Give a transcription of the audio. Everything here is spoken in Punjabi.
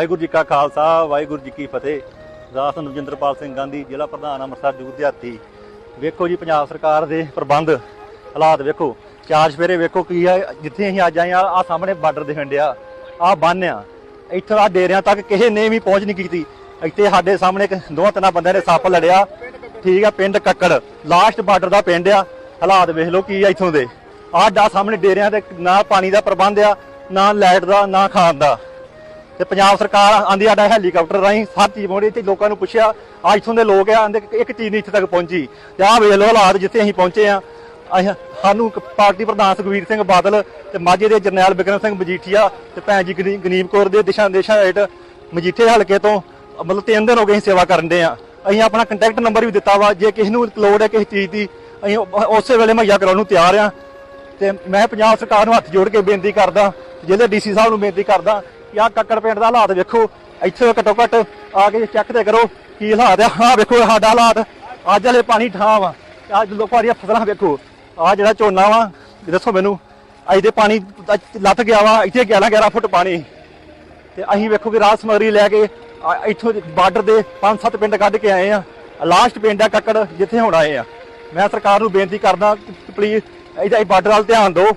ਵਾਹਿਗੁਰੂ ਜੀ ਕਾ ਖਾਲਸਾ, ਵਾਹਿਗੁਰੂ ਜੀ ਕੀ ਫਤਿਹ। ਦਾਸ ਨਵਜਿੰਦਰਪਾਲ ਸਿੰਘ ਗਾਂਧੀ, ਜ਼ਿਲ੍ਹਾ ਪ੍ਰਧਾਨ ਅੰਮ੍ਰਿਤਸਰ ਜੂਥ ਦਿਹਾਤੀ ਵੇਖੋ ਜੀ, ਪੰਜਾਬ ਸਰਕਾਰ ਦੇ ਪ੍ਰਬੰਧ ਹਾਲਾਤ ਵੇਖੋ। ਚਾਰ ਸਵੇਰੇ ਵੇਖੋ ਕੀ ਹੈ, ਜਿੱਥੇ ਅਸੀਂ ਅੱਜ ਆਏ ਆ ਆ ਸਾਹਮਣੇ ਬਾਰਡਰ ਦੇ ਡਿਆ। ਆ ਬੰਨ ਆ। ਇੱਥੋਂ ਆ ਡੇਰਿਆਂ ਤੱਕ ਕਿਸੇ ਨੇ ਵੀ ਪਹੁੰਚ ਨਹੀਂ ਕੀਤੀ। ਇੱਥੇ ਸਾਡੇ ਸਾਹਮਣੇ ਇੱਕ ਤਿੰਨਾਂ ਬੰਦਿਆਂ ਨੇ ਸੱਪ ਲੜਿਆ। ਠੀਕ ਆ, ਪਿੰਡ ਕੱਕੜ। ਲਾਸਟ ਬਾਰਡਰ ਦਾ ਪਿੰਡ ਆ। ਹਾਲਾਤ ਵੇਖ ਲਓ ਕੀ ਆ ਇੱਥੋਂ ਦੇ। ਆਹ ਡਾ ਸਾਹਮਣੇ ਡੇਰਿਆਂ ਤੇ ਨਾ ਪਾਣੀ ਦਾ ਪ੍ਰਬੰਧ ਆ, ਨਾ ਲਾਈਟ ਦਾ, ਨਾ ਖਾਣ ਦਾ। ਤੇ ਪੰਜਾਬ ਸਰਕਾਰ ਆਂਦੀ ਸਾਡਾ ਹੈਲੀਕਾਪਟਰ ਰਾਹੀਂ ਹਰ ਚੀਜ਼ ਮੋੜੀ ਤੇ ਲੋਕਾਂ ਨੂੰ ਪੁੱਛਿਆ ਆ ਇੱਥੋਂ ਦੇ ਲੋਕ ਆ, ਆਂਦੇ ਇੱਕ ਚੀਜ਼ ਨਹੀਂ ਇੱਥੇ ਤੱਕ ਪਹੁੰਚੀ। ਤੇ ਆਹ ਵੇਖ ਲਓ ਹਾਲਾਤ ਜਿੱਥੇ ਅਸੀਂ ਪਹੁੰਚੇ ਆ। ਅਸੀਂ- ਸਾਨੂੰ ਪਾਰਟੀ ਪ੍ਰਧਾਨ ਸੁਖਵੀਰ ਸਿੰਘ ਬਾਦਲ ਤੇ ਮਾਝੇ ਦੇ ਜਰਨੈਲ ਬਿਕਰਮ ਸਿੰਘ ਮਜੀਠੀਆ ਤੇ ਭੈਣ ਜੀ ਗਨੀ- ਗਨੀਮ ਕੌਰ ਦੇ ਦਿਸ਼ਾ ਦੇਸ਼ਾਂ ਹੇਠ ਮਜੀਠੇ ਹਲਕੇ ਤੋਂ ਮਤਲਬ ਤਿੰਨ ਦਿਨ ਹੋ ਗਏ ਅਸੀਂ ਸੇਵਾ ਕਰਨ ਦੇ ਆ। ਅਸੀਂ ਆਪਣਾ ਕੰਟੈਕਟ ਨੰਬਰ ਵੀ ਦਿੱਤਾ ਵਾ, ਜੇ ਕਿਸੇ ਨੂੰ ਲੋੜ ਹੈ ਕਿਸੇ ਚੀਜ਼ ਦੀ, ਅਸੀਂ ਉਸੇ ਵੇਲੇ ਮੁਹੱਈਆ ਕਰਾਉਣ ਨੂੰ ਤਿਆਰ ਆ। ਤੇ ਮੈਂ ਪੰਜਾਬ ਸਰਕਾਰ ਨੂੰ ਹੱਥ ਜੋੜ ਕੇ ਬੇਨਤੀ ਕਰਦਾ, ਜ਼ਿਲ੍ਹੇ ਡੀਸੀ ਸਾਹਿਬ ਨੂੰ ਬੇਨਤੀ ਕਰਦਾ ਕਿ ਆਹ ਕੱਕੜ ਪਿੰਡ ਦਾ ਹਾਲਾਤ ਵੇਖੋ। ਇੱਥੇ ਘੱਟੋ ਘੱਟ ਆ ਕੇ ਚੈੱਕ ਤੇ ਕਰੋ ਕੀ ਹਾਲਾਤ ਆ। ਆਹ ਵੇਖੋ ਸਾਡਾ ਹਾਲਾਤ। ਅੱਜ ਵਾਲੇ ਪਾਣੀ ਠਾਂ ਵਾ। ਅੱਜ ਲੋਕਾਂ ਦੀਆਂ ਫਸਲਾਂ ਵੇਖੋ। ਆ ਜਿਹੜਾ ਝੋਨਾ ਵਾ ਦੱਸੋ ਮੈਨੂੰ। ਅੱਜ ਦੇ ਪਾਣੀ ਲੱਤ ਗਿਆ ਵਾ। ਇੱਥੇ 11 11 ਫੁੱਟ ਪਾਣੀ। ਤੇ ਅਸੀਂ ਵੇਖੋ ਕਿ ਰਾਤ ਸਮਗਰੀ ਲੈ ਕੇ ਇੱਥੋਂ ਬਾਰਡਰ ਦੇ 5-7 ਪਿੰਡ ਕੱਢ ਕੇ ਆਏ ਆ। ਲਾਸਟ ਪਿੰਡ ਆ ਕੱਕੜ, ਜਿੱਥੇ ਹੁਣ ਆਏ ਆ। ਮੈਂ ਸਰਕਾਰ ਨੂੰ ਬੇਨਤੀ ਕਰਦਾ ਪਲੀਜ਼ ਇਹਦਾ ਬਾਰਡਰ ਵੱਲ ਧਿਆਨ ਦਿਓ।